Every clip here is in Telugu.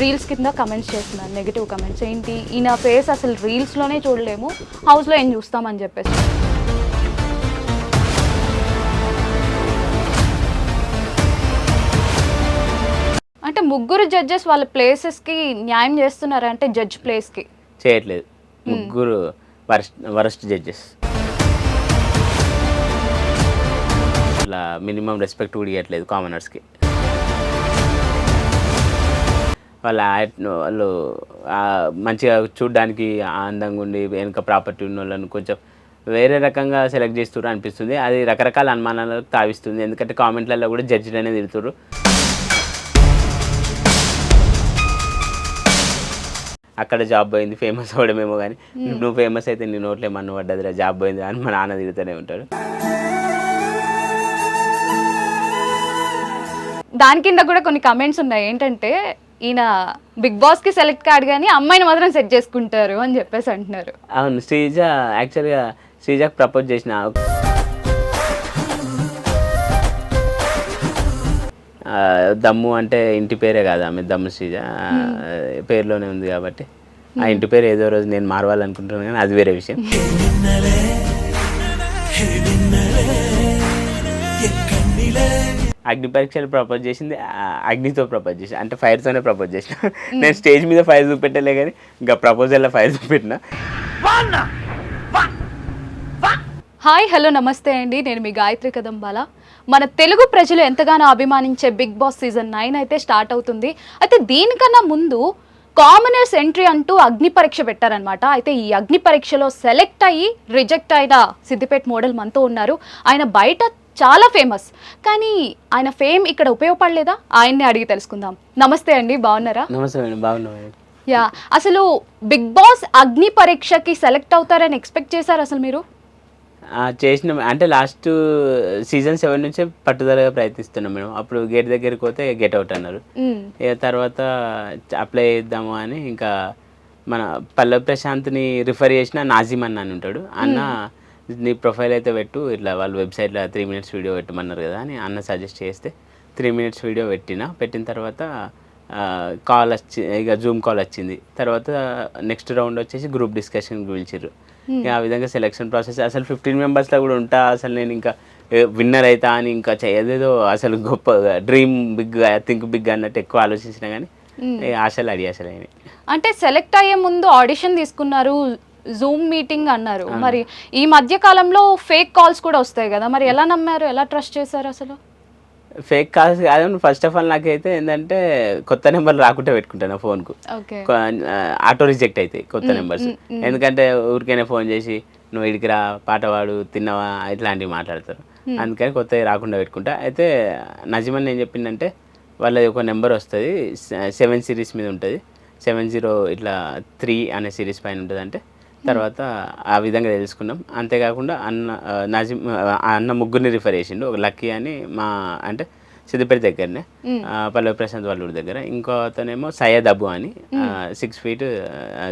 రీల్స్ కింద కమెంట్స్ చేస్తున్నారు నెగిటివ్ కమెంట్స్ ఏంటి ఈయన ఫేస్ అసలు రీల్స్లోనే చూడలేము హౌస్లో ఏం చూస్తామని చెప్పేసి. అంటే ముగ్గురు జడ్జెస్ వాళ్ళ ప్లేసెస్కి న్యాయం చేస్తున్నారు అంటే జడ్జ్ ప్లేస్కి చేయట్లేదు. ముగ్గురు వరస్ట్ వరస్ట్ జడ్జెస్ ఇట్లా మినిమం రెస్పెక్ట్ కూడా ఇవ్వట్లేదు కామనర్స్కి వాళ్ళ వాళ్ళు మంచిగా చూడడానికి అందంగా ఉండి వెనుక ప్రాపర్టీ ఉన్న వాళ్ళని కొంచెం వేరే రకంగా సెలెక్ట్ చేస్తున్నారు అనిపిస్తుంది. అది రకరకాల అనుమానాలకు తావిస్తుంది. ఎందుకంటే కామెంట్లలో కూడా జడ్జిలు అనేది తిడుతున్నారు అక్కడ జాబ్ పోయింది ఫేమస్ అవ్వడమేమో కానీ నువ్వు ఫేమస్ అయితే నీ నోట్లో ఏమన్నా పడ్డదిరా జాబ్ పోయింది అని మా నాన్న తిరుగుతూనే ఉంటాడు. దాని కింద కూడా కొన్ని కమెంట్స్ ఉన్నాయి. ఏంటంటే ఈయన బిగ్ బాస్కి సెలెక్ట్ కాడు కానీ అమ్మాయిని మాత్రం సెట్ చేసుకుంటారు అని చెప్పేసి అంటున్నారు. అవును శ్రీజ యాక్చువల్గా శ్రీజకు ప్రపోజ్ చేసిన ఆ, దమ్ము అంటే ఇంటి పేరే కాదు ఆమె దమ్ము శ్రీజ. ఆ, పేరులోనే ఉంది కాబట్టి. ఆ ఇంటి పేరు ఏదో రోజు నేను మారవాలనుకుంటున్నాను కానీ అది వేరే విషయం. అగ్ని పరీక్షలు ప్రపోజ్ చేసింది అగ్నితో ప్రపోజ్ చేసి అంటే ఫైర్తోనే ప్రపోజ్ చేసిన. నేను స్టేజ్ మీద ఫైర్ చూపెట్టలే కానీ ఇంకా ప్రపోజల్లో ఫైర్ చూపెట్టిన. హాయ్ హలో నమస్తే అండి. నేను మీ గాయత్రి కదంబాల. మన తెలుగు ప్రజలు ఎంతగానో అభిమానించే బిగ్ బాస్ సీజన్ నైన్ అయితే స్టార్ట్ అవుతుంది. అయితే దీనికన్నా ముందు కామనర్స్ ఎంట్రీ అంటూ అగ్ని పరీక్ష పెట్టారనమాట అయితే ఈ అగ్ని పరీక్షలో సెలెక్ట్ అయ్యి రిజెక్ట్ అయిన సిద్దిపేట మోడల్ మనతో ఉన్నారు. ఆయన బయట చాలా ఫేమస్ కానీ ఆయన ఫేమ్ ఇక్కడ ఉపయోగపడలేదా? ఆయన్ని అడిగి తెలుసుకుందాం. నమస్తే అండి బాగున్నారా? నమస్తే మేడం బాగున్నాం యా అసలు బిగ్ బాస్ అగ్ని పరీక్షకి సెలెక్ట్ అవుతారని ఎక్స్పెక్ట్ చేశారు అసలు మీరు? చేసిన. అంటే లాస్ట్ సీజన్ సెవెన్ నుంచే పట్టుదలగా ప్రయత్నిస్తున్నాం మేడం. అప్పుడు గేట్ దగ్గరికి పోతే గెట్ అవుట్ అన్నారు. ఇక తర్వాత అప్లై చేద్దాము అని ఇంకా మన పల్లవి ప్రశాంత్ని రిఫర్ చేసిన నాజిమ్ అన్న అని ఉంటాడు. అన్న నీ ప్రొఫైల్ అయితే పెట్టు ఇట్లా వాళ్ళ వెబ్సైట్లో త్రీ మినిట్స్ వీడియో పెట్టమన్నారు కదా అని అన్న సజెస్ట్ చేస్తే త్రీ మినిట్స్ వీడియో పెట్టిన పెట్టిన తర్వాత కాల్ వచ్చి ఇక జూమ్ కాల్ వచ్చింది. తర్వాత నెక్స్ట్ రౌండ్ వచ్చేసి గ్రూప్ డిస్కషన్ పిలిచిర్రు. ఇక ఆ విధంగా సెలక్షన్ ప్రాసెస్ అసలు ఫిఫ్టీన్ మెంబర్స్లో కూడా ఉంటా అసలు నేను ఇంకా విన్నర్ అవుతా అని ఇంకా ఏదేదో అసలు గొప్ప డ్రీమ్ బిగ్ థింక్ బిగ్ అన్నట్టు ఎక్కువ ఆలోచించిన కానీ ఇక ఆశలు అడి అసలు అయినాయి. అంటే సెలెక్ట్ అయ్యే ముందు ఆడిషన్ తీసుకున్నారు జూమ్ మీటింగ్ అన్నారు. మరి ఈ మధ్య కాలంలో ఫేక్ కాల్స్ కూడా వస్తాయి కదా. మరి ఎలా నమ్మారు? ఎలా ట్రస్ట్ చేశారు అసలు? ఫేక్ కాల్స్ కాదు. ఫస్ట్ ఆఫ్ ఆల్ నాకైతే ఏంటంటే కొత్త నెంబర్లు రాకుంటే పెట్టుకుంటాను ఫోన్కు. ఆటో రిజెక్ట్ అవుతాయి కొత్త నెంబర్స్. ఎందుకంటే ఊరికైనా ఫోన్ చేసి నువ్వు ఇడికి రా పాట పాడు తిన్నావా? ఇట్లాంటివి మాట్లాడతారు. అందుకని కొత్తవి రాకుండా పెట్టుకుంటా. అయితే నజీమన్ ఏం చెప్పిందంటే వాళ్ళది ఒక నెంబర్ వస్తుంది సెవెన్ సిరీస్ మీద ఉంటుంది. సెవెన్ జీరో ఇట్లా త్రీ అనే సిరీస్ పైన ఉంటుంది అంటే తర్వాత ఆ విధంగా తెలుసుకున్నాం. అంతేకాకుండా అన్న ఆ, నజీం ఆ, అన్న ముగ్గురిని రిఫర్ చేసిండు. ఒక లక్కీ అని మా అంటే సిద్దిపేట దగ్గరనే పల్లవి ప్రశాంత్ వాళ్ళ ఊరి దగ్గర. ఇంకో అతనేమో సయ్యద్ అబు అని సిక్స్ ఫీట్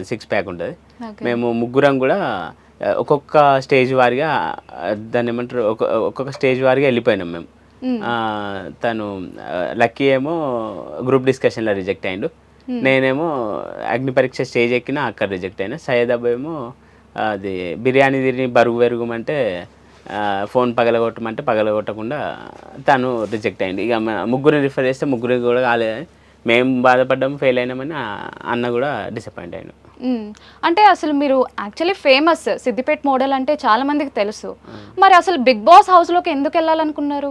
సిక్స్ ప్యాక్ ఉంటుంది. మేము ముగ్గురం కూడా ఒక్కొక్క స్టేజ్ వారిగా దాన్ని ఏమంటారు ఒక్కొ- ఒక్కొక్క స్టేజ్ వారిగా వెళ్ళిపోయినాం మేము. తను లక్కీ ఏమో గ్రూప్ డిస్కషన్లో రిజెక్ట్ అయిండు. నేనేమో అగ్ని పరీక్ష స్టేజ్ ఎక్కినా అక్కడ రిజెక్ట్ అయినా. సయ్యద్ అబ్బు ఏమో అది బిర్యానీ తిని బరుగు పెరుగుమంటే ఫోన్ పగలగొట్టమంటే పగలగొట్టకుండా తను రిజెక్ట్ అయింది. ఇక ముగ్గురిని రిఫర్ చేస్తే ముగ్గురికి కూడా కాలేదని మేము బాధపడ్డాము ఫెయిల్ అయినామని అన్న కూడా డిసప్పాయింట్ అయ్యాడు మ్మ్. అంటే అసలు మీరు యాక్చువల్లీ ఫేమస్ సిద్దిపేట మోడల్ అంటే చాలా మందికి తెలుసు. మరి అసలు బిగ్ బాస్ హౌస్లోకి ఎందుకు వెళ్ళాలనుకున్నారు?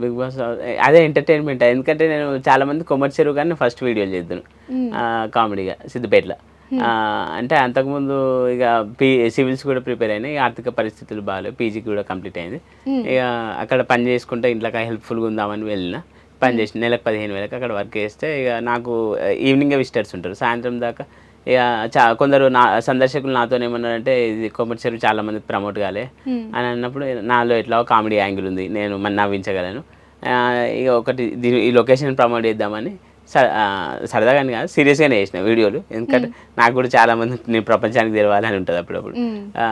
బిగ్ బాస్ అదే ఎంటర్టైన్మెంట్ ఎందుకంటే నేను చాలా మంది కొమర్షియల్ కానీ ఫస్ట్ వీడియోలు చేద్దాను. కామెడీగా సిద్దిపేటలో. ఆ, అంటే అంతకుముందు ఇక పీ సివిల్స్ కూడా ప్రిపేర్ అయినాయి ఆర్థిక పరిస్థితులు బాగాలేవు పీజీకి కూడా కంప్లీట్ అయింది. ఇక అక్కడ పని చేసుకుంటే ఇంట్లోకి హెల్ప్ఫుల్గా ఉందామని వెళ్ళిన. పని చేసిన నెలకు పదిహేను వేలకు అక్కడ వర్క్ చేస్తే ఇక నాకు ఈవినింగే విజిటర్స్ ఉంటారు. సాయంత్రం దాకా ఇక చా కొందరు నా సందర్శకులు నాతో ఏమన్నారంటే ఇది కొమర్షియల్ చాలా మందికి ప్రమోట్ కాలే. అని అన్నప్పుడు నాలో ఎట్లా కామెడీ యాంగిల్ ఉంది. నేను మన నవ్వించగలను. ఇక ఒకటి దీని ఈ లొకేషన్ ప్రమోట్ చేద్దామని స- ఆ, సరదాగానే కాదు సీరియస్గానే చేసిన వీడియోలు. ఎందుకంటే నాకు కూడా చాలా మంది నేను ప్రపంచానికి తెలవాలని ఉంటుంది అప్పుడప్పుడు.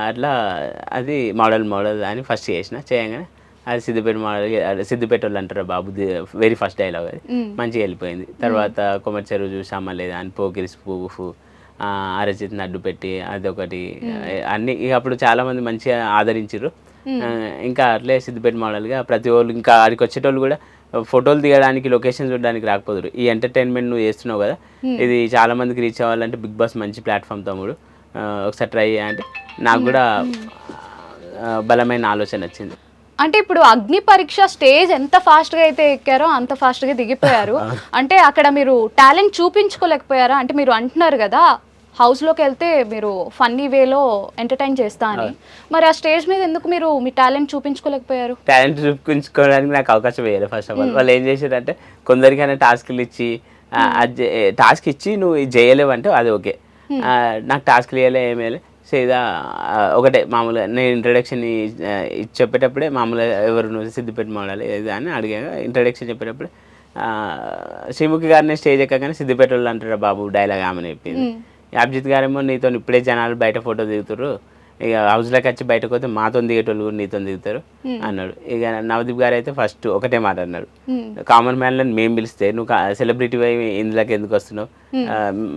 అట్లా అది మోడల్ మోడల్ అని ఫస్ట్ చేసిన. చేయగానే అది సిద్దిపేట మోడల్ సిద్దిపేట వాళ్ళు అంటారు బాబు వెరీ ఫస్ట్ డైలాగ్ అది. మంచిగా వెళ్ళిపోయింది. తర్వాత కొమ్మరి చెరువు చూసామా లేదా అని పోకిరిస్ పువ్వు అరచిత్ నడ్డు పెట్టి అదొకటి. అన్ని ఇక అప్పుడు చాలా మంది మంచిగా ఆదరించారు ఇంకా అట్లే సిద్దిపేట మోడల్గా ప్రతి వాళ్ళు ఇంకా ఆడికి వచ్చేటోళ్ళు కూడా ఫోటోలు దిగడానికి లొకేషన్ చూడడానికి రాకపోదురు. ఈ ఎంటర్టైన్మెంట్ నువ్వు చేస్తున్నావు కదా ఇది చాలా మందికి రీచ్ అవ్వాలంటే బిగ్ బాస్ మంచి ప్లాట్ఫామ్ తమ్ముడు. ఒకసారి ట్రై అంటే నాకు కూడా బలమైన ఆలోచన వచ్చింది. అంటే ఇప్పుడు అగ్ని పరీక్ష స్టేజ్ ఎంత ఫాస్ట్గా అయితే ఎక్కారో అంత ఫాస్ట్గా దిగిపోయారు. అంటే అక్కడ మీరు టాలెంట్ చూపించుకోలేకపోయారా? అంటే మీరు అంటున్నారు కదా హౌస్లోకి వెళ్తే మీరు ఫన్నీ వేలో ఎంటర్టైన్ చేస్తా అని. మరి ఆ స్టేజ్ మీద ఎందుకు మీరు మీ టాలెంట్ చూపించుకోలేకపోయారు? టాలెంట్ చూపించుకోవడానికి నాకు అవకాశం వేయాలి ఫస్ట్ ఆఫ్ ఆల్ వాళ్ళు ఏం చేశారంటే కొందరికైనా టాస్క్లు ఇచ్చి టాస్క్ ఇచ్చి నువ్వు ఇది చేయలేవు అంటే అది ఓకే. ఆ, నాకు టాస్క్లు ఇవ్వలే ఏమి వేయలే సీదా ఒకటే మామూలుగా నేను ఇంట్రడక్షన్ చెప్పేటప్పుడే మామూలుగా ఎవరు నువ్వు సిద్దిపేట మోడాలి ఏది అని అడిగాను ఇంట్రడక్షన్ చెప్పేటప్పుడే శ్రీముఖి గారిని స్టేజ్ ఎక్కగానే సిద్దిపేట వాళ్ళు అంటారు బాబు డైలాగ్ ఆమె చెప్పింది. అభిజిత్ గారేమో నీతో ఇప్పుడే జనాలు బయట ఫోటో దిగుతారు ఇక హౌస్లోకి వచ్చి బయటకు పోతే మాతో దిగేటోళ్ళు కూడా నీతో దిగుతారు అన్నాడు. ఇక నవదీప్ గారు అయితే ఫస్ట్ ఒకటే మాట అన్నాడు. కామన్ మ్యాన్లను మేము పిలిస్తే నువ్వు సెలబ్రిటీ ఇందులోకి ఎందుకు వస్తున్నావు?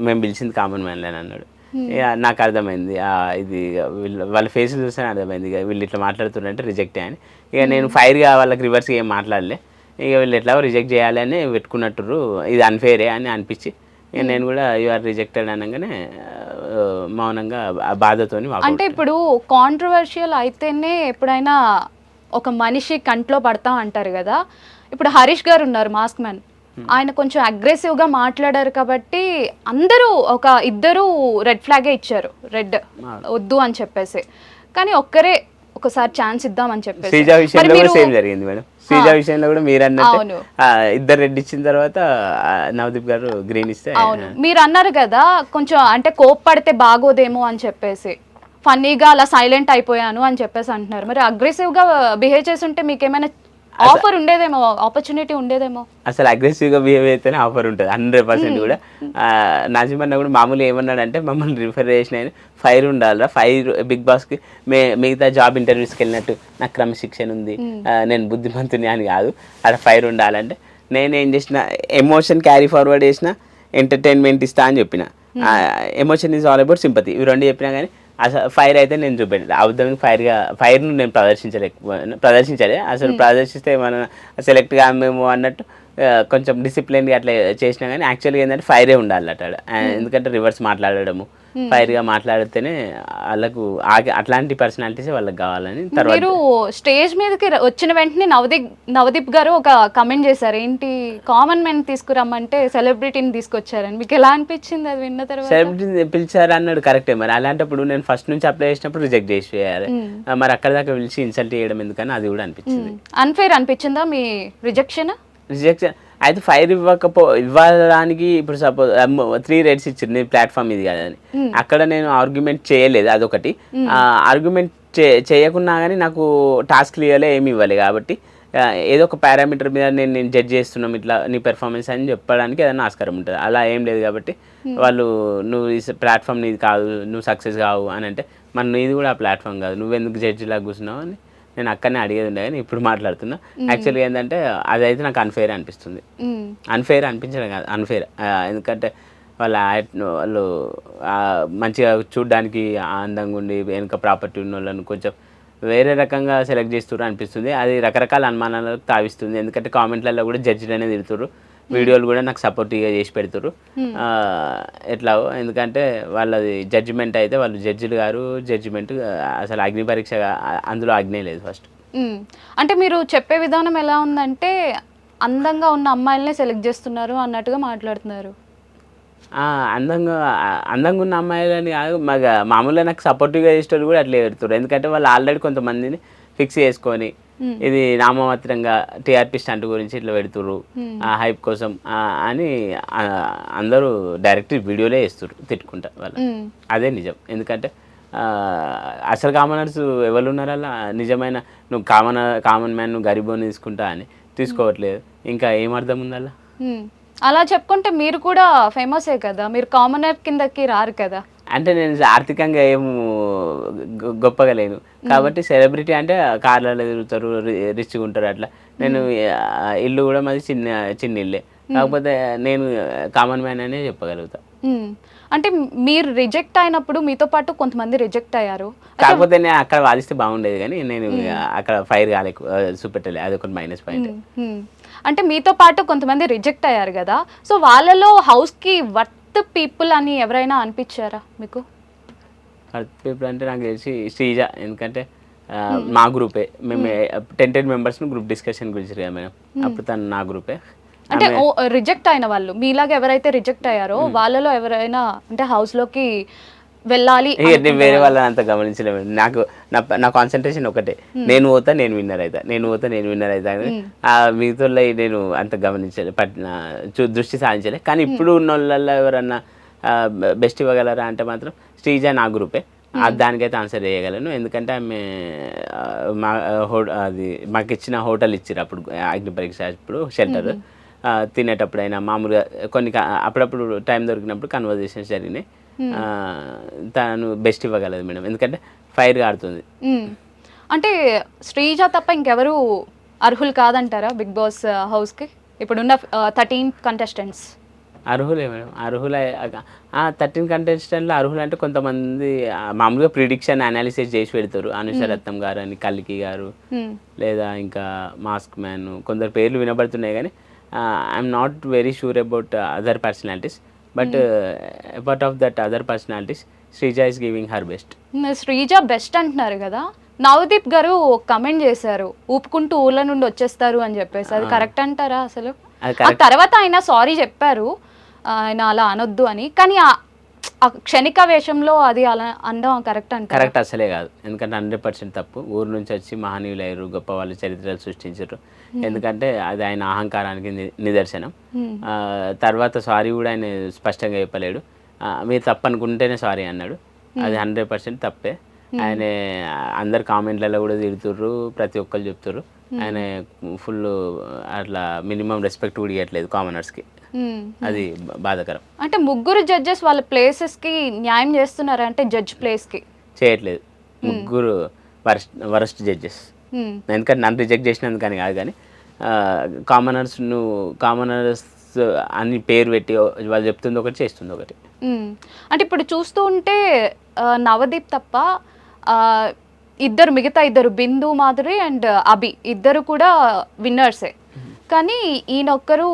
మేము. పిలిచింది కామన్ మ్యాన్లని అన్నాడు. నాకు అర్థమైంది. ఆ, ఇది వీళ్ళ వాళ్ళ ఫేస్ చూస్తే అర్థమైంది. ఇక వీళ్ళు ఇట్లా మాట్లాడుతున్నారంటే రిజెక్ట్ అని. ఇక నేను ఫైర్గా వాళ్ళకి రివర్స్గా ఏం మాట్లాడలే. ఇక వీళ్ళు ఎట్లా రిజెక్ట్ చేయాలని పెట్టుకున్నట్టురు ఇది అన్ఫేరే అని అనిపించి ఇక నేను కూడా యూఆర్ రిజెక్టెడ్ అనగానే మౌనంగా out. అంటే ఇప్పుడు కాంట్రవర్షియల్ అయితేనే ఎప్పుడైనా ఒక మనిషి కంట్లో పడతా అంటారు కదా. ఇప్పుడు హరీష్ గారు ఉన్నారు మాస్క్ మ్యాన్ ఆయన కొంచెం aggressive గా మాట్లాడారు కాబట్టి అందరూ ఒక ఇద్దరు రెడ్ ఫ్లాగే ఇచ్చారు. రెడ్ వద్దు అని చెప్పేసి. కానీ ఒక్కరే ఒకసారి ఛాన్స్ ఇద్దామని చెప్పేసి. శ్రీజ మరి విషయంలో కూడా సేమ్ జరిగింది మేడం. శ్రీజ విషయంలో కూడా మీరు అన్నట్టు అవును. ఇద్దరు రెడ్ ఇచ్చిన తర్వాత నవదీప్ గారు గ్రీన్ ఇస్తే అవును. మీరు అన్నారు కదా కొంచెం అంటే కోప్పడితే బాగోదేమో అని చెప్పేసి. ఫన్నీగా అలా సైలెంట్ అయిపోయాను అని చెప్పేసి అంటున్నారు. మరి అగ్రెసివ్గా బిహేవ్ చేసి ఉంటే మీకు ఏమైనా ఆఫర్ ఉండేదేమో? ఆపర్చునిటీ ఉండేదేమో? అసలు అగ్రెసివ్గా బిహేవ్ అయితేనే ఆఫర్ ఉంటుంది హండ్రెడ్ పర్సెంట్ కూడా. ఆ, నాజిమ్ అన్న కూడా మామూలు ఏమన్నాడంటే మమ్మల్ని రిఫర్ చేసిన ఆయన ఫైర్ ఉండాలిరా ఫైర్ బిగ్ బాస్కి మే మిగతా జాబ్ ఇంటర్వ్యూస్కి వెళ్ళినట్టు నాకు క్రమశిక్షణ ఉంది. ఆ, నేను బుద్ధిమంతుని అని కాదు అక్కడ ఫైర్ ఉండాలంటే. నేను ఏం చేసిన ఎమోషన్ క్యారీ ఫార్వర్డ్ చేసిన ఎంటర్టైన్మెంట్ ఇస్తా అని చెప్పిన. Emotion is all about sympathy ఇవి రెండు చెప్పినా కానీ అసలు ఫైర్ అయితే నేను చూపెట్టాను. అవుతానికి ఫైర్గా ఫైర్ను నేను ప్రదర్శించలేకపోయాను ప్రదర్శించలే. అసలు ప్రదర్శిస్తే మన సెలెక్ట్ కామేమో అన్నట్టు కొంచెం డిసిప్లిన్గా అట్లా చేసినా కానీ యాక్చువల్గా ఏంటంటే ఫైరే ఉండాలి అట్లా ఎందుకంటే రివర్స్ మాట్లాడడము. ఫైర్గా మాట్లాడితేనే వాళ్ళకు అట్లాంటి పర్సనాలిటీస్ వాళ్ళకి కావాలని మీరు స్టేజ్ మీదకి వచ్చిన వెంటనే నవదీప్ నవదీప్ గారు ఒక కమెంట్ చేశారు. ఏంటి కామన్ మెన్ తీసుకురమ్మంటే సెలబ్రిటీని తీసుకొచ్చారని. మీకు ఎలా అనిపించింది అది విన్న తర్వాత? సెలబ్రిటీ పిలిచారు అన్నాడు. కరెక్టే మరి అలాంటప్పుడు నేను ఫస్ట్ నుంచి అప్లై చేసినప్పుడు రిజెక్ట్ చేసి చేయాలి ఆ, మరి అక్కడ దాకా పిలిచి ఇన్సల్ట్ చేయడం ఎందుకని అది కూడా అనిపించింది. అన్ఫేర్ అనిపించిందా మీ రిజెక్షన్ రిజెక్షన్ అయితే ఫైర్ ఇవ్వకపో ఇవ్వడానికి ఇప్పుడు సపోజ్ త్రీ రేట్స్ ఇచ్చింది ప్లాట్ఫామ్ ఇది కదని. అక్కడ నేను ఆర్గ్యుమెంట్ చేయలేదు అదొకటి. ఆర్గ్యుమెంట్ చే చేయకున్నా కానీ నాకు టాస్క్ ఇవ్వలే ఏమి ఇవ్వాలి కాబట్టి ఏదో ఒక పారామీటర్ మీద నేను నేను జడ్జ్ చేస్తున్నాం ఇట్లా నీ పెర్ఫార్మెన్స్ అని చెప్పడానికి ఏదైనా ఆస్కారం ఉంటుంది. అలా ఏం లేదు కాబట్టి వాళ్ళు నువ్వు ఈ ప్లాట్ఫామ్ నీది కాదు నువ్వు సక్సెస్ కావు అని అంటే మన నీది కూడా ఆ ప్లాట్ఫామ్ కాదు. నువ్వెందుకు జడ్జి లాగా కూర్చున్నావు అని నేను అక్కడనే అడిగేది ఉండే కానీ ఇప్పుడు మాట్లాడుతున్నా. యాక్చువల్గా ఏంటంటే అదైతే నాకు అన్ఫేర్ అనిపిస్తుంది. అన్ఫేర్ అనిపించడం కాదు అన్ఫేర్ ఎందుకంటే వాళ్ళ వాళ్ళు మంచిగా చూడడానికి అందంగా ఉండి వెనుక ప్రాపర్టీ ఉన్న వాళ్ళని కొంచెం వేరే రకంగా సెలెక్ట్ చేస్తున్నారు అనిపిస్తుంది. అది రకరకాల అనుమానాలకు తావిస్తుంది. ఎందుకంటే కామెంట్లలో కూడా జడ్జిలు అనేది తిడుతురు వీడియోలు కూడా నాకు సపోర్టివ్గా చేసి పెడుతురు ఎట్లా ఎందుకంటే వాళ్ళది జడ్జిమెంట్ అయితే వాళ్ళు జడ్జిలు గారు జడ్జిమెంట్ అసలు అగ్ని పరీక్ష అందులో అగ్నే లేదు ఫస్ట్. అంటే మీరు చెప్పే విధానం ఎలా ఉందంటే అందంగా ఉన్న అమ్మాయిలనే సెలెక్ట్ చేస్తున్నారు అన్నట్టుగా మాట్లాడుతున్నారు. అందంగా అందంగా ఉన్న అమ్మాయిలని కాదు మగ మామూలుగా నాకు సపోర్టివ్గా చేసేటోళ్ళు కూడా అట్లే పెడుతున్నారు ఎందుకంటే వాళ్ళు ఆల్రెడీ కొంతమందిని ఫిక్స్ చేసుకొని ఇది నామమాత్రంగా టీఆర్పీ స్టంట్ గురించి ఇట్లా పెడుతుర్రు. ఆ హైప్ కోసం అని అందరూ డైరెక్ట్ వీడియోలే వేస్తారు తిట్టుకుంటా వాళ్ళు. మ్మ్. అదే నిజం. ఎందుకంటే అసలు కామనర్స్ ఎవరు ఉన్నారు అలా నిజమైన నువ్వు కామన్ కామన్ మ్యాన్ నువ్వు గరీబోని తీసుకుంటా అని. తీసుకోవట్లేదు. ఇంకా ఏం అర్థం ఉంది అలా. అలా చెప్పుకుంటే మీరు కూడా ఫేమసే కదా? మీరు కామనర్ కిందకి రారు కదా? అంటే నేను ఆర్థికంగా ఏం గొప్పగా లేను. కాబట్టి సెలబ్రిటీ అంటే కార్లలో తిరుగుతారు రిచ్గా ఉంటారు అట్లా. నేను ఇల్లు కూడా మాది చిన్న చిన్న ఇల్లే. కాకపోతే నేను కామన్ మ్యాన్ అనే చెప్పగలుగుతా. అంటే మీరు రిజెక్ట్ అయినప్పుడు మీతో పాటు కొంతమంది రిజెక్ట్ అయ్యారు. కాకపోతే నేను అక్కడ వాదిస్తే బాగుండేది కానీ నేను అక్కడ ఫైర్ కాలే చూపెట్టలే. అది ఒక మైనస్ పాయింట్. అంటే మీతో పాటు కొంతమంది రిజెక్ట్ అయ్యారు కదా. సో వాళ్ళలో హౌస్కి వర్త్ పీపుల్ అని ఎవరైనా అనిపించారా మీకు? పీపుల్ అంటే నాకు తెలిసి శ్రీజ ఎందుకంటే మా గ్రూపే. మేము ten ten members group discussion గురించి మేడం. అప్పుడు తను నా గ్రూపే. అంటే రిజెక్ట్ అయిన వాళ్ళు మీలాగా ఎవరైతే రిజెక్ట్ అయ్యారో వాళ్ళలో ఎవరైనా అంటే house లోకి వెళ్ళాలి వేరే వాళ్ళని అంత గమనించలేము. నాకు నా నా కాన్సన్ట్రేషన్ ఒకటే. నేను పోతా నేను విన్నర్ అవుతా నేను పోతా నేను విన్నర్ అవుతా అని ఆ మిగతా నేను అంత గమనించలే చూ- దృష్టి సాధించలే. కానీ ఇప్పుడు ఉన్న వాళ్ళల్లో ఎవరన్నా బెస్ట్ ఇవ్వగలరా అంటే మాత్రం శ్రీజ నా గ్రూపే దానికైతే ఆన్సర్ చేయగలను. ఎందుకంటే ఆమె మా హో అది మాకు ఇచ్చిన హోటల్ ఇచ్చారు అప్పుడు అగ్ని పరీక్ష అప్పుడు షెల్టర్ తినేటప్పుడైనా మామూలుగా కొన్ని అప్పుడప్పుడు టైం దొరికినప్పుడు కన్వర్జేషన్స్ జరిగినాయి. తను బెస్ట్ ఇవ్వగలదు మేడం. ఎందుకంటే ఫైర్ ఆడుతుంది. మ్మ్. అంటే శ్రీజ తప్ప ఇంకెవరు అర్హులు కాదంటారా బిగ్ బాస్ హౌస్కి? ఇప్పుడున్న థర్టీన్ కంటెస్టెంట్స్ అర్హులే మేడం. అర్హులే థర్టీన్ కంటెస్టెంట్లో అర్హులు అంటే కొంతమంది మామూలుగా ప్రిడిక్షన్ అనాలిసిస్ చేసి పెడతారు. అనుష రత్నం గారు అని కల్కి గారు. లేదా ఇంకా మాస్క్ మ్యాన్ కొందరు పేర్లు వినబడుతున్నాయి కానీ I'm not very sure about other personalities but apart of that other personalities Sreeja is giving her best Sreeja best అంటున్నారు కదా. నవదీప్ గారు కమెంట్ చేశారు. ఊపుకుంటూ ఊళ్ళ నుండి వచ్చేస్తారు అని చెప్పేసి. అది కరెక్ట్ అంటారా అసలు? ఆ తర్వాత ఆయన సారీ చెప్పారు. ఆయన అలా అనొద్దు అని. కానీ క్షణిక వేషంలో అది అలా అనడం కరెక్ట్ అంటారా? కరెక్ట్ అసలే కాదు. ఎందుకంటే హండ్రెడ్ పర్సెంట్ తప్పు. ఊరు నుంచి వచ్చి మహనీయులు అయ్యారు గొప్ప వాళ్ళ చరిత్రలు సృష్టించారు. ఎందుకంటే అది ఆయన అహంకారానికి నిదర్శనం. ఆ, తర్వాత సారీ కూడా ఆయన స్పష్టంగా చెప్పలేడు. మీరు తప్పు అనుకుంటేనే సారీ అన్నాడు. అది హండ్రెడ్ పర్సెంట్ తప్పే. ఆయన అందరు కామెంట్లలో కూడా తిడుతుర్రు ప్రతి ఒక్కరు చెప్తుర్రు. ఆయన ఫుల్ అట్లా మినిమం రెస్పెక్ట్ కూడా ఇవ్వట్లేదు కామనర్స్కి. అది బాధాకరం. అంటే ముగ్గురు జడ్జెస్ వాళ్ళ ప్లేసెస్కి న్యాయం చేస్తున్నారా అంటే జడ్జ్ ప్లేస్కి? చేయట్లేదు. ముగ్గురు వరస్ట్ వరస్ట్ జడ్జెస్. ఎందుకంటే నన్ను రిజెక్ట్ చేసినందుకని కాదు కానీ కామనర్స్ నువ్వు కామనర్స్ అని పేరు పెట్టి వాళ్ళు చెప్తుంది ఒకటి చేస్తుంది ఒకటి. అంటే ఇప్పుడు చూస్తూ ఉంటే నవదీప్ తప్ప ఇద్దరు మిగతా ఇద్దరు బిందు మాధురి అండ్ అభి ఇద్దరు కూడా విన్నర్సే కానీ ఈయన ఒక్కరు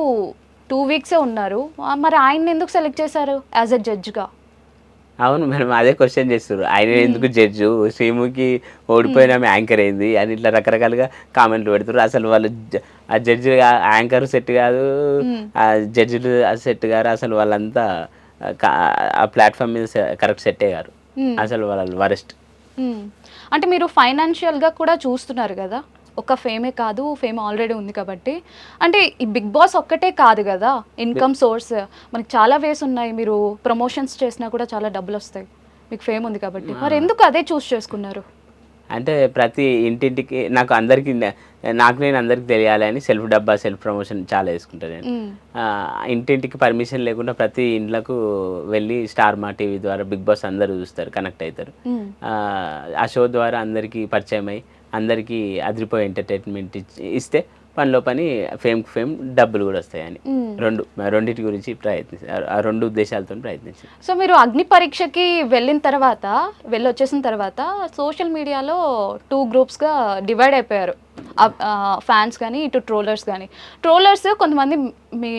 టూ వీక్సే ఉన్నారు. మరి ఆయన్ని ఎందుకు సెలెక్ట్ చేశారు యాజ్ ఎ జడ్జ్గా? అవును మేడం అదే క్వశ్చన్ చేస్తారు ఆయన ఎందుకు జడ్జు? శ్రీముఖి ఓడిపోయిన యాంకర్ అయింది అని ఇట్లా రకరకాలుగా కామెంట్లు పెడుతారు అసలు వాళ్ళు ఆ జడ్జి యాంకర్ సెట్ కాదు. ఆ జడ్జిలు సెట్ గారు అసలు వాళ్ళంతా ఆ, ప్లాట్ఫామ్ మీద కరెక్ట్ సెట్టే గారు అసలు వాళ్ళు వరెస్ట్. అంటే మీరు ఫైనాన్షియల్గా కూడా చూస్తున్నారు కదా? ఒక ఫేమే కాదు ఫేమ్ ఆల్రెడీ ఉంది కాబట్టి. అంటే ఈ బిగ్ బాస్ ఒక్కటే కాదు కదా ఇన్కమ్ సోర్స్. మనకి చాలా వేస్ ఉన్నాయి మీరు ప్రమోషన్స్ చేసినా కూడా చాలా డబ్బులు వస్తాయి. మీకు ఫేమ్ ఉంది కాబట్టి. మరి ఎందుకు అదే చూస్ చేసుకున్నారు? అంటే ప్రతి ఇంటింటికి నాకు అందరికి నాకు నేను అందరికి తెలియాలి అని సెల్ఫ్ డబ్బా సెల్ఫ్ ప్రమోషన్ చాలా వేసుకుంటాను నేను. ఇంటింటికి పర్మిషన్ లేకుండా ప్రతి ఇండ్లకు వెళ్ళి స్టార్ మా టీవీ ద్వారా బిగ్ బాస్ అందరూ చూస్తారు కనెక్ట్ అవుతారు. ఆ షో ద్వారా అందరికీ పరిచయం అయ్యి అందరికీ అదిరిపోయే ఎంటర్టైన్మెంట్ ఇస్తే పనిలో పని ఫేమ్ ఫేమ్ డబ్బులు కూడా వస్తాయని. రెండు రెండింటి గురించి ప్రయత్నించి ఆ రెండు ఉద్దేశాలతో ప్రయత్నించి. సో మీరు అగ్ని పరీక్షకి వెళ్ళిన తర్వాత వెళ్ళి వచ్చేసిన తర్వాత సోషల్ మీడియాలో టూ గ్రూప్స్గా డివైడ్ అయిపోయారు. ఫ్యాన్స్ కానీ ఇటు ట్రోలర్స్ కానీ ట్రోలర్స్ కొంతమంది మీ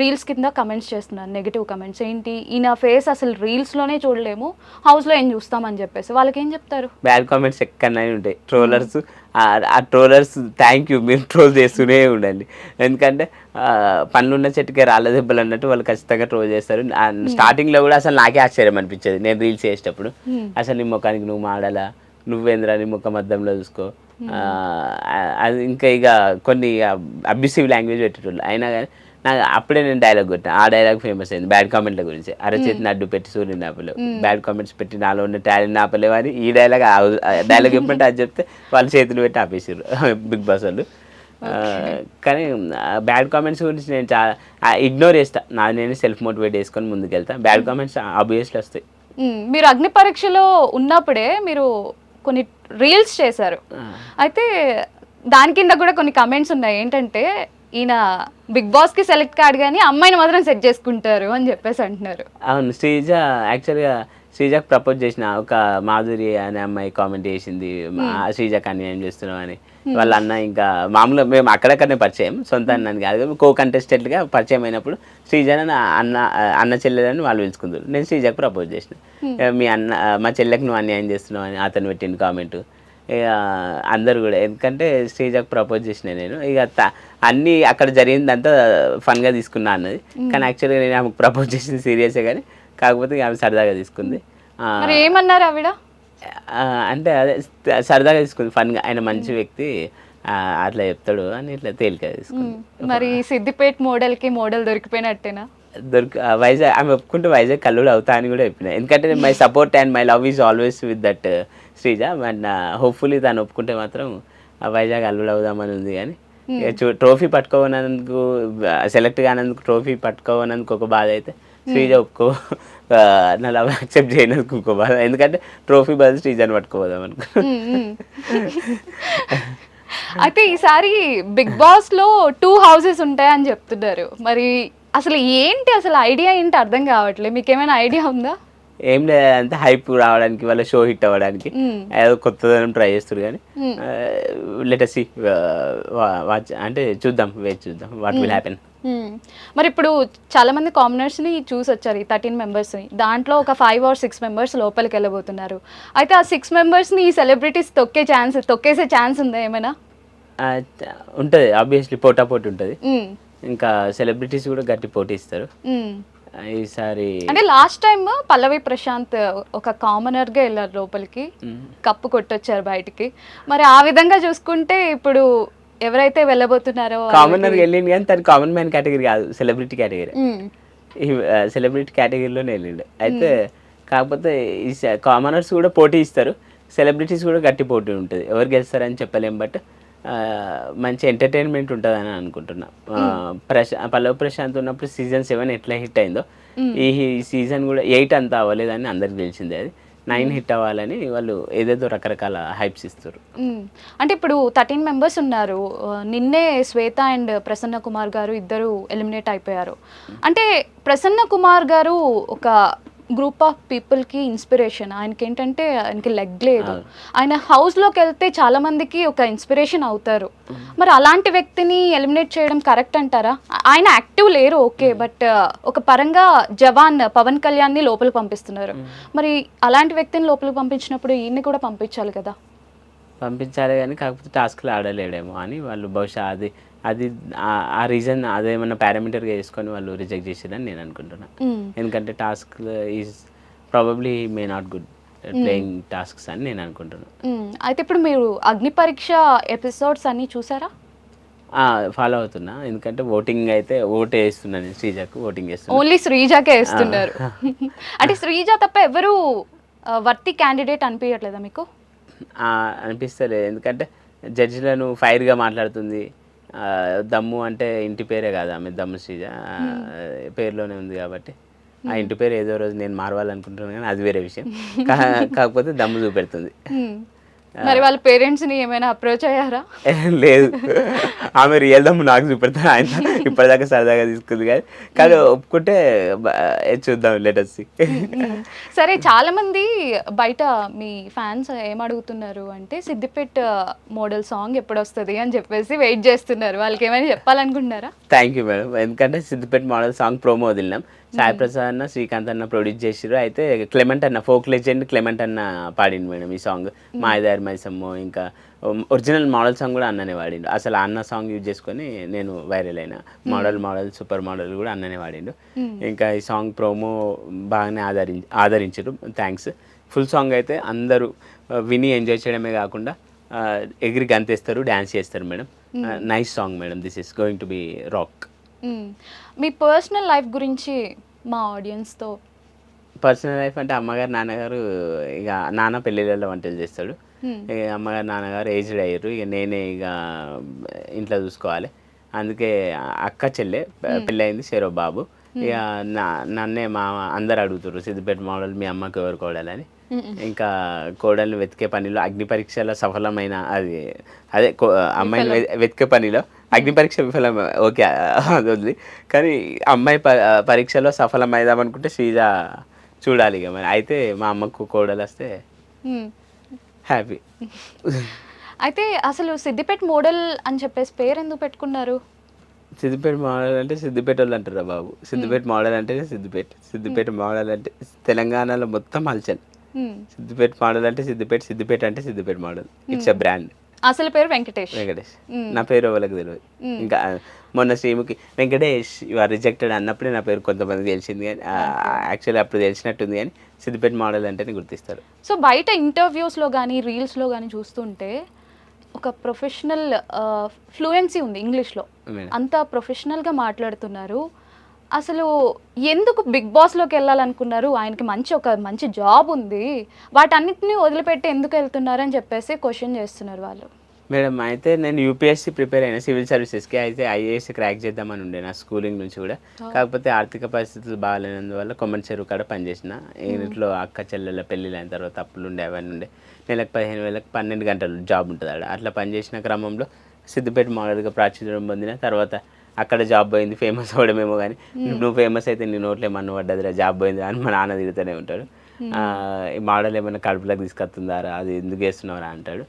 రీల్స్ కింద కమెంట్స్ చేస్తున్నారు నెగిటివ్ కమెంట్స్ ఏంటి? ఈయన ఫేస్ అసలు రీల్స్లోనే చూడలేము హౌస్లో ఏం చూస్తామని చెప్పేసి. వాళ్ళకి ఏం చెప్తారు? బ్యాడ్ కామెంట్స్ ఎక్కడైనా ఉంటాయి. ట్రోలర్స్ ఆ ట్రోలర్స్ థ్యాంక్ యూ మీరు ట్రోల్ చేస్తూనే ఉండండి. ఎందుకంటే పనులున్న చెట్టుకే రాళ్ళ దెబ్బలు అన్నట్టు వాళ్ళు ఖచ్చితంగా ట్రోల్ చేస్తారు. స్టార్టింగ్లో కూడా అసలు నాకే ఆశ్చర్యం అనిపించేది. నేను రీల్స్ చేసేటప్పుడు అసలు నీ ముఖానికి నువ్వు మాడాలా? నువ్వేంద్రా నీ ముఖం అద్దంలో చూసుకో? అది ఇంకా ఇక కొన్ని అబ్యూసివ్ లాంగ్వేజ్ పెట్టేటోళ్ళు. అయినా కానీ నాకు అప్పుడే నేను డైలాగ్ కొట్టిన. ఆ డైలాగ్ ఫేమస్ అయింది. బ్యాడ్ కామెంట్ల గురించి. అరచేతిని అడ్డు పెట్టి సూర్యుని ఆపలేవు బ్యాడ్ కామెంట్స్ పెట్టి నాలో ఉన్న టాలెంట్ ఆపలేవు అని ఈ డైలాగ్ డైలాగ్ చెప్పమంటే అది చెప్తే వాళ్ళ చేతులు పెట్టి ఆపేసారు బిగ్ బాస్ వాళ్ళు. కానీ బ్యాడ్ కామెంట్స్ గురించి నేను చాలా ఇగ్నోర్ చేస్తా. నా నేను సెల్ఫ్ మోటివేట్ చేసుకొని ముందుకెళ్తా. బ్యాడ్ కామెంట్స్ ఆబ్వియస్లీ వస్తాయి. మ్మ్. మీరు అగ్ని పరీక్షలో ఉన్నప్పుడే మీరు కొన్ని రీల్స్ చేశారు. అయితే దాని కింద కూడా కొన్ని కమెంట్స్ ఉన్నాయి. ఏంటంటే ఈయన బిగ్ బాస్కి సెలెక్ట్ కాడు కానీ అమ్మాయిని మాత్రం సెట్ చేసుకుంటారు అని చెప్పేసి అంటున్నారు. అవును శ్రీజ యాక్చువల్గా శ్రీజకు ప్రపోజ్ చేసిన ఒక మాధురి అనే అమ్మాయి కామెంట్ చేసింది శ్రీజకు అన్యాయం చేస్తున్నాం అని వాళ్ళ అన్న ఇంకా మామూలుగా మేము అక్కడక్కడనే పరిచయం సొంత అన్నని కాదు కో కంటెస్టెంట్గా పరిచయం అయినప్పుడు శ్రీజని అన్న అన్న చెల్లెలని వాళ్ళు పిలుచుకుంటారు నేను శ్రీజకు ప్రపోజ్ చేసిన. మీ అన్న మా చెల్లెకి నువ్వు అన్యాయం చేస్తున్నావు అని అతను పెట్టింది కామెంట్ ఇక అందరు కూడా. ఎందుకంటే శ్రీజకు ప్రపోజ్ చేసిన నేను. ఇక అన్నీ అక్కడ జరిగిందంతా ఫన్గా తీసుకున్నా అన్నది. కానీ యాక్చువల్గా నేను ఆమెకు ప్రపోజ్ చేసింది సీరియసే కానీ కాకపోతే ఆమె సరదాగా తీసుకుంది. ఏమన్నారు ఆవిడ? అంటే అదే సరదాగా తీసుకుంది ఫన్గా ఆయన మంచి వ్యక్తి అట్లా చెప్తాడు అని ఇట్లా తేలిక తీసుకుంది. మరి సిద్దిపేట్ మోడల్కి మోడల్ దొరికిపోయినట్టేనా? దొరికి వైజాగ్ ఆమె ఒప్పుకుంటే వైజాగ్ కల్లుడు అవుతా అని కూడా చెప్పిన. ఎందుకంటే my support and my love is always with that Sreeja and hopefully తను ఒప్పుకుంటే మాత్రం ఆ వైజాగ్ అల్లుడు అవుదామని ఉంది కానీ చూ- ట్రోఫీ పట్టుకోవనందుకు సెలెక్ట్ కానందుకు ట్రోఫీ పట్టుకోవనందుకు ఒక బాధ అయితే శ్రీజ ఒప్పుకో నా లవ్ యాక్సెప్ట్ చేయనందుకు ఇంకో బాధ. ఎందుకంటే ట్రోఫీ బదులు శ్రీజని పట్టుకోదాం అనుకో. మ్మ్. అయితే ఈసారి బిగ్ బాస్లో టూ హౌసెస్ ఉంటాయని చెప్తున్నారు. మరి అసలు ఏంటి అసలు ఐడియా ఏంటి అర్థం కావట్లేదు. మీకు ఏమైనా ఐడియా ఉందా? ఏం లేదంటే హైప్ రావడానికి వాళ్ళ షో హిట్ అవ్వడానికి. మ్మ్. ఏదో కొత్తదనం ట్రై చేస్తారు కానీ మ్మ్. లెటసి వాచ్ అంటే చూద్దాం వేచి చూద్దాం వాట్ విల్ హ్యాపెన్. మరి ఇప్పుడు చాలా మంది కామనర్స్ని చూసి వచ్చారు ఈ థర్టీన్ మెంబర్స్ని. దాంట్లో ఒక ఫైవ్ ఆర్ సిక్స్ మెంబర్స్ లోపలికి వెళ్ళబోతున్నారు. అయితే ఆ సిక్స్ మెంబర్స్ని ఈ సెలబ్రిటీస్ తొక్కే ఛాన్స్ తొక్కేసే ఛాన్స్ ఉందా ఏమైనా? ఉంటుంది ఆబ్వియస్లీ పోటా పోటీ ఉంటుంది. మ్మ్. ఇంకా సెలబ్రిటీస్ కూడా గట్టి పోటీ ఇస్తారు. ఈసారి అంటే లాస్ట్ టైం పల్లవి ప్రశాంత్ ఒక కామనర్గా వెళ్ళారు లోపలికి. కప్పు కొట్టొచ్చారు బయటికి. మరి ఆ విధంగా చూసుకుంటే ఇప్పుడు ఎవరైతే వెళ్ళబోతున్నారో కామనర్ వెళ్ళింది కానీ తను కామన్ మ్యాన్ కేటగిరీ కాదు సెలబ్రిటీ కేటగిరీ. సెలబ్రిటీ కేటగిరీలోనే వెళ్ళిండు. అయితే కాకపోతే ఈ కామనర్స్ కూడా పోటీ ఇస్తారు. సెలబ్రిటీస్ కూడా గట్టి పోటీ ఉంటుంది. ఎవరు గెలుస్తారని చెప్పలేం బట్ మంచి ఎంటర్టైన్మెంట్ ఉంటుందని అనుకుంటున్నా. ప్రశా పల్లవ్ ప్రశాంత్ ఉన్నప్పుడు సీజన్ సెవెన్ ఎట్లా హిట్ అయిందో ఈ సీజన్ కూడా ఎయిట్ అంతా అవ్వలేదని అందరికి తెలిసిందే అది. నైన్ హిట్ అవ్వాలని వాళ్ళు ఏదేదో రకరకాల హైప్స్ ఇస్తారు. అంటే ఇప్పుడు థర్టీన్ మెంబర్స్ ఉన్నారు. నిన్నే శ్వేత అండ్ ప్రసన్న కుమార్ గారు ఇద్దరు ఎలిమినేట్ అయిపోయారు. అంటే ప్రసన్న కుమార్ గారు ఒక గ్రూప్ ఆఫ్ పీపుల్కి ఇన్స్పిరేషన్ ఆయనకి ఏంటంటే ఆయనకి లెగ్ లేదు. ఆయన హౌస్లోకి వెళ్తే చాలా మందికి ఒక ఇన్స్పిరేషన్ అవుతారు. మరి అలాంటి వ్యక్తిని ఎలిమినేట్ చేయడం కరెక్ట్ అంటారా? ఆయన యాక్టివ్ లేరు ఓకే బట్ ఒక పరంగా జవాన్ పవన్ కళ్యాణ్ని లోపలికి పంపిస్తున్నారు. మరి అలాంటి వ్యక్తిని లోపలికి పంపించినప్పుడు ఈయన్ని కూడా పంపించాలి కదా? పంపించాలి కానీ కాకపోతే టాస్క్లు ఆడలేడేమో అని వాళ్ళు బహుశా అది అది ఆ- రీజన్ అదేమన్నా పారామీటర్గా వేసుకొని వాళ్ళు రిజెక్ట్ చేసేదని నేను అనుకుంటున్నా. మ్మ్. ఎందుకంటే task is probably may not good playing tasks అని నేను అనుకుంటున్నాను మ్మ్. అయితే ఇప్పుడు మీరు అగ్ని పరీక్ష ఎపిసోడ్స్ అన్ని చూసారా? ఫాలో అవుతున్నా. ఎందుకంటే ఓటింగ్ అయితే ఓట్ వేస్తున్నాను నేను శ్రీజకు ఓటింగ్ చేస్తున్నా ఓన్లీ శ్రీజాకే వేస్తున్నారు. అంటే శ్రీజ తప్ప ఎవరు వర్తి క్యాండిడేట్ అనిపించట్లేదా మీకు? ఆ, అనిపిస్తలే ఎందుకంటే జడ్జిలను ఫైర్గా మాట్లాడుతుంది. దమ్ము అంటే ఇంటి పేరే కాదు ఆమె దమ్ము శ్రీజ. పేరులోనే ఉంది కాబట్టి. ఆ ఇంటి పేరు ఏదో రోజు నేను మారవాలనుకుంటున్నాను కానీ అది వేరే విషయం. కాకపోతే దమ్ము చూపెడుతుంది. మ్మ్. మరి వాళ్ళ పేరెంట్స్ని ఏమైనా అప్రోచ్ అయ్యారా? లేదు. ఆమె రియల్ దమ్ము నాకు చూపెడతాను ఆయన ఇప్పటిదాకా సరదాగా తీసుకుంది కానీ కానీ ఒప్పుకుంటే చూద్దాం లెటర్స్. సరే చాలా మంది బయట మీ ఫ్యాన్స్ ఏం అడుగుతున్నారు అంటే సిద్దిపేట్ మోడల్ సాంగ్ ఎప్పుడు వస్తుంది అని చెప్పేసి వెయిట్ చేస్తున్నారు. వాళ్ళకి ఏమైనా చెప్పాలనుకుంటున్నారా? థ్యాంక్ యూ మేడం ఎందుకంటే సిద్దిపేట మోడల్ సాంగ్ ప్రోమో వదిలినాం. సాయి ప్రసాద్ అన్న శ్రీకాంత్ అన్న ప్రొడ్యూస్ చేసిరు అయితే క్లెమెంట్ అన్న ఫోక్ లెజెండ్ క్లెమెంట్ అన్న పాడిండు మేడం ఈ సాంగ్ మాయదారి మైసమ్మ ఇంకా ఒరిజినల్ మోడల్ సాంగ్ కూడా అన్ననే వాడిండు అసలు అన్న సాంగ్ యూజ్ చేసుకొని నేను వైరల్ అయిన. మోడల్ మోడల్ సూపర్ మోడల్ కూడా అన్ననే వాడిండు ఇంకా ఈ సాంగ్ ప్రోమో బాగానే ఆదరి ఆదరించారు థ్యాంక్స్ ఫుల్ సాంగ్ అయితే అందరూ విని ఎంజాయ్ చేయడమే కాకుండా ఎగిరి గంతేస్తారు డ్యాన్స్ చేస్తారు madam. Nice song madam. This is going to be rock. Me personal life గురించి మా ఆడియన్స్తో. పర్సనల్ లైఫ్ అంటే అమ్మగారు నాన్నగారు ఇక నాన్న పెళ్ళిళ్ళలో వంటలు చేస్తాడు. ఇక అమ్మగారు నాన్నగారు ఏజ్డ్ అయ్యారు. ఇక నేనే ఇక ఇంట్లో చూసుకోవాలి. అందుకే అక్క చెల్లె పెళ్ళయింది షేరో బాబు ఇక నా నన్నే మా అందరు అడుగుతారు సిద్దిపేట మోడల్ మీ అమ్మకి ఎవరు కోడలని. ఇంకా కోడల్ని వెతికే పనిలో అగ్ని పరీక్షలో సఫలమైన అది అదే అమ్మాయిని వెతికే పనిలో అగ్ని పరీక్ష విఫలం ఓకే అది వదిలి. కానీ అమ్మాయి ప పరీక్షలో సఫలమైదాం అనుకుంటే శ్రీజ చూడాలి ఇక మరి. అయితే మా అమ్మకు కోడలు వస్తే. హ్యాపీ. అయితే అసలు సిద్దిపేట మోడల్ అని చెప్పేసి పేరు ఎందుకు పెట్టుకున్నారు? సిద్దిపేట మోడల్ అంటే సిద్దిపేట వాళ్ళు అంటారా బాబు. సిద్దిపేట మోడల్ అంటే సిద్దిపేట. సిద్దిపేట మోడల్ అంటే తెలంగాణలో మొత్తం హల్చల్. సిద్దిపేట మోడల్ అంటే సిద్దిపేట సిద్దిపేట అంటే Siddipet model. It's a brand. అసలు పేరు వెంకటేష్. వెంకటేష్. నా పేరు ఎవరికి తెలియదు ఇంకా మొన్న Sreemukhi Venkatesh you are rejected అన్నప్పుడే నా పేరు కొంతమంది తెలిసింది కానీ యాక్చువల్లీ అప్పుడు తెలిసినట్టుంది కానీ సిద్దిపేట మోడల్ అంటేనే గుర్తిస్తారు. సో బయట ఇంటర్వ్యూస్లో కానీ రీల్స్లో కానీ చూస్తుంటే ఒక ప్రొఫెషనల్ ఫ్లూయెన్సీ ఉంది ఇంగ్లీష్లో అంత ప్రొఫెషనల్గా మాట్లాడుతున్నారు. అసలు ఎందుకు బిగ్ బాస్లోకి వెళ్ళాలనుకున్నారు? ఆయనకి మంచి ఒక మంచి జాబ్ ఉంది. వాటన్నిటిని వదిలిపెట్టి ఎందుకు వెళ్తున్నారు అని చెప్పేసి క్వశ్చన్ చేస్తున్నారు వాళ్ళు. మేడం అయితే నేను యూపీఎస్సీ ప్రిపేర్ అయిన సివిల్ సర్వీసెస్కి అయితే ఐఏఎస్ క్రాక్ చేద్దామని ఉండే నా స్కూలింగ్ నుంచి కూడా. కాకపోతే ఆర్థిక పరిస్థితులు బాగాలేనందువల్ల కొమ్మన్ చెరువు కాడ పనిచేసిన. ఇంట్లో అక్క చెల్లెల పెళ్ళిళ్ళు అయిన తర్వాత అప్పులు ఉండే అవన్నీ ఉండే. నెలకు పదిహేను వేలకు పన్నెండు గంటలు జాబ్ ఉంటుంది ఆడ. అట్లా పనిచేసిన క్రమంలో సిద్దిపేట మోడల్గా ప్రాచుర్యం పొందిన తర్వాత అక్కడ జాబ్ పోయింది ఫేమస్ అవ్వడమేమో కానీ నువ్వు ఫేమస్ అయితే నీ నోట్లో ఏమన్నా పడ్డదిరా జాబ్ పోయింది అని మా నాన్న తిరుగుతూనే ఉంటాడు. ఆ, ఈ మోడల్ ఏమైనా కడుపులోకి తీసుకొస్తుందారా అది ఎందుకు వేస్తున్నారా అంటాడు.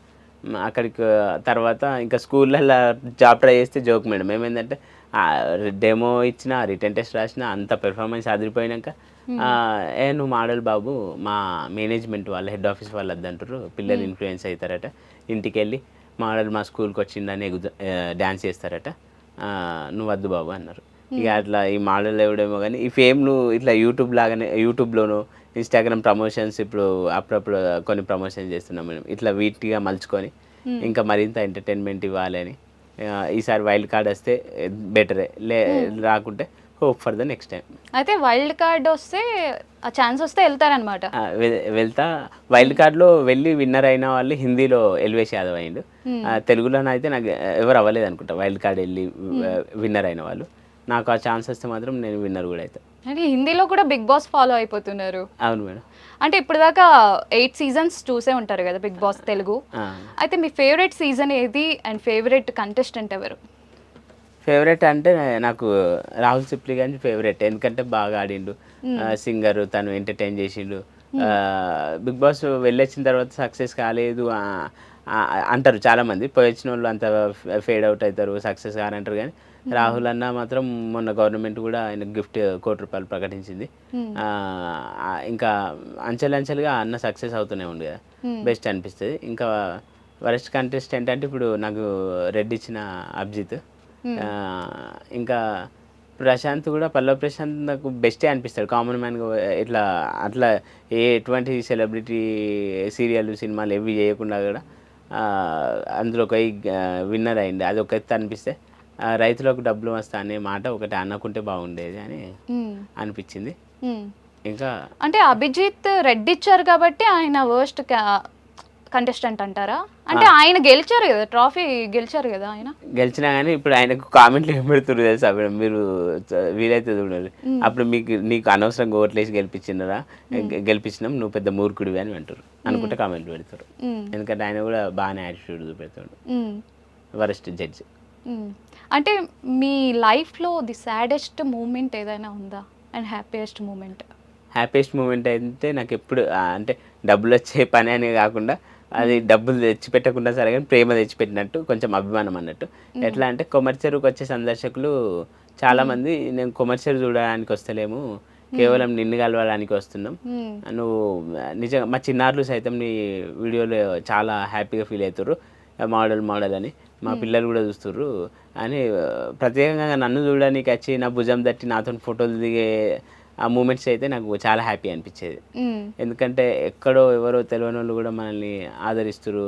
అక్కడికి తర్వాత ఇంకా స్కూళ్ళల్లో జాబ్ ట్రై చేస్తే జోక్ మేడం. ఏమైందంటే డెమో ఇచ్చిన రిటర్న్ టెస్ట్ రాసిన అంత పెర్ఫార్మెన్స్ అదిరిపోయినాక ఆ, ఏ నువ్వు మోడల్ బాబు మా మేనేజ్మెంట్ వాళ్ళ హెడ్ ఆఫీస్ వాళ్ళు వద్దంటారు పిల్లలు ఇన్ఫ్లుయెన్స్ అవుతారట. ఇంటికి వెళ్ళి మోడల్ మా స్కూల్కి వచ్చిందని ఎగుద డ్యాన్స్ చేస్తారట. నువ్వు వద్దు బాబు అన్నారు. ఇక అట్లా ఈ మోడల్ ఎవడేమో కానీ ఈ ఫేమ్ నువ్వు ఇట్లా యూట్యూబ్ లాగానే యూట్యూబ్లోను ఇన్స్టాగ్రామ్ ప్రమోషన్స్ ఇప్పుడు అప్పుడప్పుడు కొన్ని ప్రమోషన్స్ చేస్తున్నాం మేము. ఇట్లా వీటిగా మలుచుకొని ఇంకా మరింత ఎంటర్టైన్మెంట్ ఇవ్వాలి అని ఆ, ఈసారి వైల్డ్ కార్డ్ వస్తే బెటరే లే రాకుంటే hope for the next time అయితే వైల్డ్ కార్డ్ వస్తే ఆ ఛాన్స్ వస్తే వెళ్తారనమాట. వెళ్తా. వైల్డ్ కార్డ్లో వెళ్ళి విన్నర్ అయిన వాళ్ళు హిందీలో ఎల్వేష్ యాదవ్ అయ్యిండు తెలుగులోనైతే అయితే నాకు ఎవరు అవ్వలేదు అనుకుంటా వైల్డ్ కార్డ్ వెళ్ళి విన్నర్ అయిన వాళ్ళు. నాకు ఆ ఛాన్స్ వస్తే మాత్రం నేను విన్నర్ కూడా అవుతా అంటే హిందీలో కూడా బిగ్ బాస్ ఫాలో అయిపోతున్నారు. అవును మేడం. అంటే ఇప్పుడు దాకా ఎయిట్ సీజన్స్ చూసే ఉంటారు కదా బిగ్ బాస్ తెలుగు. అయితే మీ ఫేవరెట్ సీజన్ ఏది అండ్ ఫేవరెట్ కంటెస్టెంట్ ఎవరు? ఫేవరెట్ అంటే నాకు రాహుల్ సిప్లి గారి ఫేవరెట్. ఎందుకంటే బాగా ఆడిండు. సింగర్ తను ఎంటర్టైన్ చేసిండు. బిగ్ బాస్ వెళ్ళొచ్చిన తర్వాత సక్సెస్ కాలేదు. అంటారు చాలా మంది పోయి వచ్చిన వాళ్ళు అంత ఫేడ్ అవుట్ అవుతారు సక్సెస్ కానంటారు కానీ రాహుల్ అన్న మాత్రం మొన్న గవర్నమెంట్ కూడా ఆయన గిఫ్ట్ కోటి రూపాయలు ప్రకటించింది. ఇంకా అంచెలంచెలుగా అన్న సక్సెస్ అవుతూనే ఉంది కదా. బెస్ట్ అనిపిస్తుంది. ఇంకా వరస్ట్ కంటెస్టెంట్ అంటే ఇప్పుడు నాకు రెడ్ ఇచ్చిన అభిజిత్. ఇంకా ప్రశాంత్ కూడా పల్లవ్ ప్రశాంత్ నాకు బెస్టే అనిపిస్తాడు కామన్ మ్యాన్గా ఇట్లా అట్లా ఏ ఎటువంటి సెలబ్రిటీ సీరియల్ సినిమాలు ఏవి చేయకుండా కూడా అందులో ఒక విన్నర్ అయింది అది ఒక ఎత్తు అనిపిస్తే రైతులకు డబ్బులు వస్తా అనే మాట ఒకటి అనుకుంటే బాగుండేది అని. అనిపించింది. ఇంకా అంటే అభిజిత్ రెడ్ ఇచ్చారు కాబట్టి ఆయన వర్స్ట్ కంటెస్టెంట్ అంటారా? అంటే ఆయన గెలిచారు కదా ట్రాఫీ గెలిచారు కదా ఆయన? గెలిచినా కానీ ఇప్పుడు ఆయనకు కామెంట్లు ఏం పెడుతున్నారు తెలుసా? మేడం మీరు వీలైతే చూడండి. అప్పుడు మీకు నీకు అనవసరంగా ఓట్లేసి గెలిపించినరా? గెలిపించినాం నువ్వు పెద్ద మూర్ఖుడివి అని అంటారు అనుకుంటే కామెంట్లు పెడతారు. ఎందుకంటే ఆయన కూడా బాగానే యాటిట్యూడ్ చూపెడతాడు. Worst judge. అంటే మీ లైఫ్లో ది సాడెస్ట్ మూమెంట్ ఏదైనా ఉందా? And happiest moment? Happiest moment అయితే నాకు ఎప్పుడు అంటే డబ్బులు వచ్చే పని అని కాకుండా అది డబ్బులు తెచ్చిపెట్టకుండా సరే కానీ ప్రేమ తెచ్చిపెట్టినట్టు కొంచెం అభిమానం అన్నట్టు. ఎట్లా అంటే కొమర్చెరువుకి వచ్చే సందర్శకులు చాలా మంది నేను కొమర్చెరు చూడడానికి వస్తలేము కేవలం నిన్ను కలవడానికి వస్తున్నాం. నువ్వు నిజంగా మా చిన్నారులు సైతం నీ వీడియోలో చాలా హ్యాపీగా ఫీల్ అవుతారు మోడల్ మోడల్ అని. మా పిల్లలు కూడా చూస్తుర్రు. అని ప్రత్యేకంగా నన్ను చూడడానికి వచ్చి నా భుజం తట్టి నాతో ఫోటోలు దిగే ఆ మూమెంట్స్ అయితే నాకు చాలా హ్యాపీ అనిపించేది. ఎందుకంటే ఎక్కడో ఎవరో తెలియని వాళ్ళు కూడా మనల్ని ఆదరిస్తురు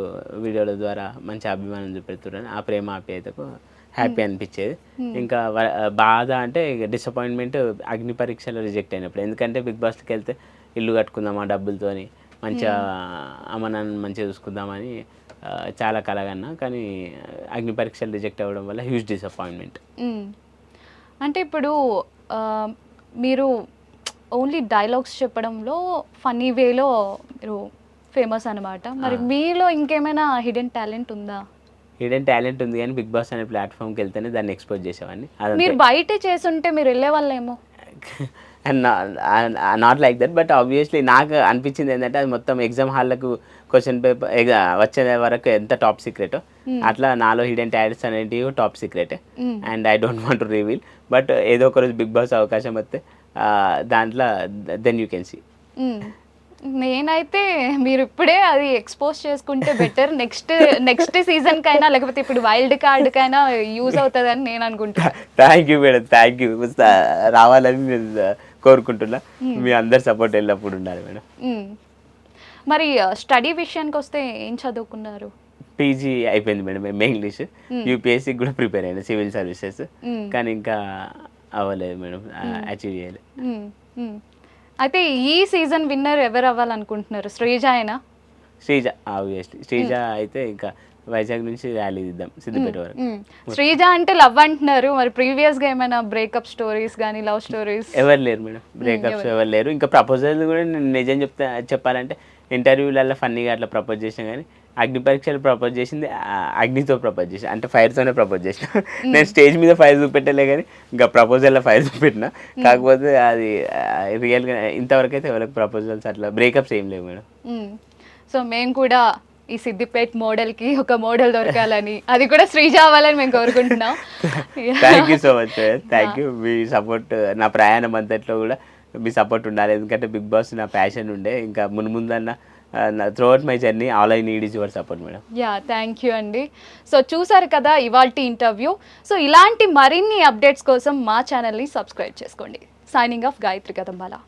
వీడియోల ద్వారా మంచి అభిమానం చూపెడుతురు అని ఆ ప్రేమ ఆప్యాయతకు హ్యాపీ అనిపించేది. ఇంకా బాధ అంటే డిసప్పాయింట్మెంట్ అగ్ని పరీక్షలో రిజెక్ట్ అయినప్పుడు. ఎందుకంటే బిగ్ బాస్కి వెళ్తే ఇల్లు కట్టుకుందాం ఆ డబ్బులతోని మంచిగా అమ్మ నాన్న మంచిగా చూసుకుందామని చాలా కలగన్నా. కానీ అగ్ని పరీక్షలు రిజెక్ట్ అవ్వడం వల్ల హ్యూజ్ డిసప్పాయింట్మెంట్. అంటే ఇప్పుడు మీరు ఓన్లీ డైలాగ్స్ చెప్పడంలో ఫన్నీ వేలో మీరు ఫేమస్ అనమాట మరి మీలో ఇంకేమైనా హిడెన్ టాలెంట్ ఉందా? హిడెన్ టాలెంట్ ఉంది కానీ బిగ్ బాస్ అనే ప్లాట్ఫామ్కి వెళ్తేనే దాన్ని ఎక్స్పోజ్ చేసేవాడిని. మీరు బయటే చేసుంటే మీరు వెళ్ళే వాళ్ళేమో? Not like that but obviously నాకు అనిపించింది ఏంటంటే అది మొత్తం ఎగ్జామ్ హాల్లకు క్వశ్చన్ పేపర్ వచ్చే వరకు ఎంత టాప్ సీక్రెట్ అట్లా నాలో హిడెన్ టాలెంట్స్ అనేటివి top secret. And I don't want to reveal but ఏదో ఒక రోజు బిగ్ బాస్ అవకాశం వస్తే దాంట్లో then you can see hmm. నేనైతే మీరు ఇప్పుడే అది ఎక్స్పోజ్ చేసుకుంటే బెటర్ నెక్స్ట్ నెక్స్ట్ సీజన్ కైనా లేకపోతే ఇప్పుడు వైల్డ్ కార్డ్ కైనా యూజ్ అవుతుందని నేను అనుకుంటున్నా. Thank you madam thank you రావాలని నేను కోరుకుంటున్నా. మీ అందరు సపోర్ట్ వెళ్ళినప్పుడు ఉండాలి మేడం మ్మ్. మరి స్టడీ విషయానికి వస్తే ఏం చదువుకున్నారు? పీజీ అయిపోయింది మేడం ఎంఏ ఇంగ్లీష్ యూపీఎస్సీకి కూడా ప్రిపేర్ అయినా సివిల్ సర్వీసెస్. మ్మ్. కానీ ఇంకా అవ్వలేదు మేడం. అచీవ్ చేయలేదు. అయితే ఈ సీజన్ విన్నర్ ఎవరు అవ్వాలనుకుంటున్నారు? శ్రీజ అయినా? శ్రీజ ఆబ్వియస్లీ శ్రీజ అయితే ఇంకా వైజాగ్ నుంచి ర్యాలీ దిద్దాం సిద్దిపేట వరకు. శ్రీజ అంటే లవ్ అంటున్నారు. మరి ప్రీవియస్గా ఏమైనా బ్రేకప్ స్టోరీస్ కానీ లవ్ స్టోరీస్ ఎవరు లేరు మేడం. బ్రేకప్స్ ఎవరు? లేరు. ఇంకా ప్రపోజల్ కూడా నేను నిజం చెప్తా చెప్పాలంటే ఇంటర్వ్యూలలో ఫన్నీగా అట్లా ప్రపోజ్ చేసిన కానీ అగ్ని పరీక్షలు ప్రపోజ్ చేసింది అగ్నితో ప్రపోజ్ చేసిన అంటే ఫైర్తోనే ప్రపోజ్ చేసిన. నేను స్టేజ్ మీద ఫైర్ చూపెట్టలే కానీ ఇంకా ప్రపోజల్లో ఫైర్ చూపెట్టిన. కాకపోతే అది రియల్గా ఇంతవరకు అయితే ఎవరికి ప్రపోజల్స్ అట్లా బ్రేకప్స్ ఏం లేవు మేడం. సో మేము కూడా ఈ సిద్దిపేట్ మోడల్కి ఒక మోడల్ దొరకాలని అది కూడా శ్రీజ అవ్వాలని మేము కోరుకుంటున్నాం. Thank you so much thank you me support నా ప్రయాణం అంతట్లో కూడా మీ సపోర్ట్ ఉండాలి. ఎందుకంటే బిగ్ బాస్ నా ప్యాషన్ ఉండే. ఇంకా మున్ ముందన్న throughout my journey all I need is your support madam yeah thank you అండి సో చూసారు కదా ఇవాల్టి ఇంటర్వ్యూ సో ఇలాంటి మరిన్ని అప్డేట్స్ కోసం మా ఛానల్ని సబ్స్క్రైబ్ చేసుకోండి. Signing off Gayatri కదంబాలా